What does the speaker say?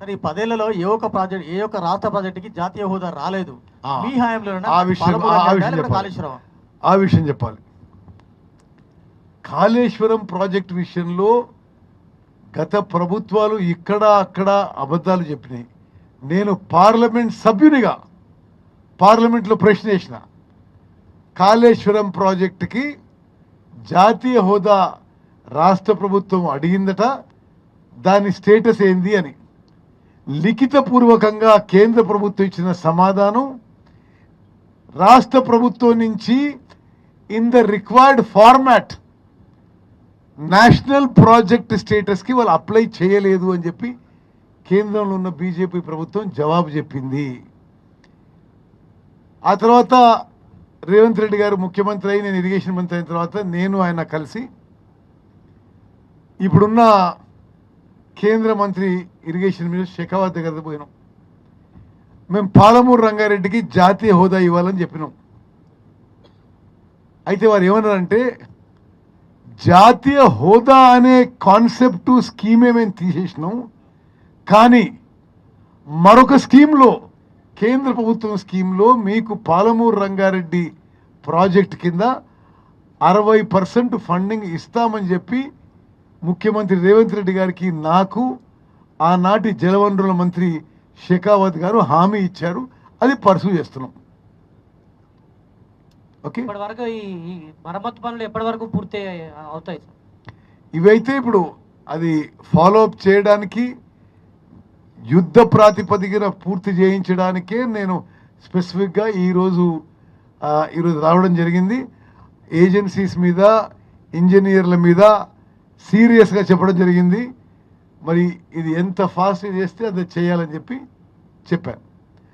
సరే ఈ పదేళ్ళలో ఏ ఒక్క ప్రాజెక్ట్ ఏ ఒక్క రాష్ట్ర ప్రాజెక్టుకి జాతీయ హోదా రాలేదు. ఆ. మీ హయాంలో ఆ విషయం- ఆ- ఆ విషయం చెప్పాలి. కాళేశ్వరం ఆ విషయం చెప్పాలి. కాళేశ్వరం ప్రాజెక్ట్ విషయంలో గత ప్రభుత్వాలు ఇక్కడ అక్కడ అబద్ధాలు చెప్పినాయి. నేను పార్లమెంట్ సభ్యునిగా పార్లమెంట్లో ప్రశ్న వేసిన కాళేశ్వరం ప్రాజెక్టుకి జాతీయ హోదా రాష్ట్ర ప్రభుత్వం అడిగిందట దాని స్టేటస్ ఏంది అని. లిఖితపూర్వకంగా కేంద్ర ప్రభుత్వం ఇచ్చిన సమాధానం రాష్ట్ర ప్రభుత్వం నుంచి in the required format national project స్టేటస్కి వాళ్ళు అప్లై చేయలేదు అని చెప్పి కేంద్రంలో ఉన్న బీజేపీ ప్రభుత్వం జవాబు చెప్పింది. ఆ తర్వాత రేవంత్ రెడ్డి గారు ముఖ్యమంత్రి అయి నేను ఇరిగేషన్ మంత్రి అయిన తర్వాత నేను ఆయన కలిసి ఇప్పుడున్న కేంద్ర మంత్రి ఇరిగేషన్ మినిస్టర్ షెకావత్ దగ్గర పోయినాం. మేము పాలమూరు రంగారెడ్డికి జాతీయ హోదా ఇవ్వాలని చెప్పినాం. అయితే వారు ఏమన్నారంటే జాతీయ హోదా అనే కాన్సెప్ట్ స్కీమే మేము తీసేసినాం. కానీ మరొక స్కీమ్లో కేంద్ర ప్రభుత్వం స్కీమ్లో మీకు పాలమూరు రంగారెడ్డి ప్రాజెక్ట్ కింద అరవై పర్సెంట్ ఫండింగ్ ఇస్తామని చెప్పి ముఖ్యమంత్రి రేవంత్ రెడ్డి గారికి నాకు ఆనాటి జలవనరుల మంత్రి షెకావత్ గారు హామీ ఇచ్చారు. అది పర్సూ చేస్తున్నాం. ఓకే? ఇప్పటి వరకు ఈ మరమ్మతు పనులు ఎప్పటి వరకు పూర్తి అవుతాయి ఇవైతే ఇప్పుడు అది ఫాలో అప్ చేయడానికి యుద్ధ ప్రాతిపదికన పూర్తి చేయించడానికే నేను స్పెసిఫిక్గా ఈరోజు ఈరోజు రావడం జరిగింది. ఏజెన్సీస్ మీద ఇంజనీర్ల మీద సీరియస్గా చెప్పడం జరిగింది. మరి ఇది ఎంత ఫాస్ట్ చేస్తే అది చేయాలని చెప్పి చెప్పాను.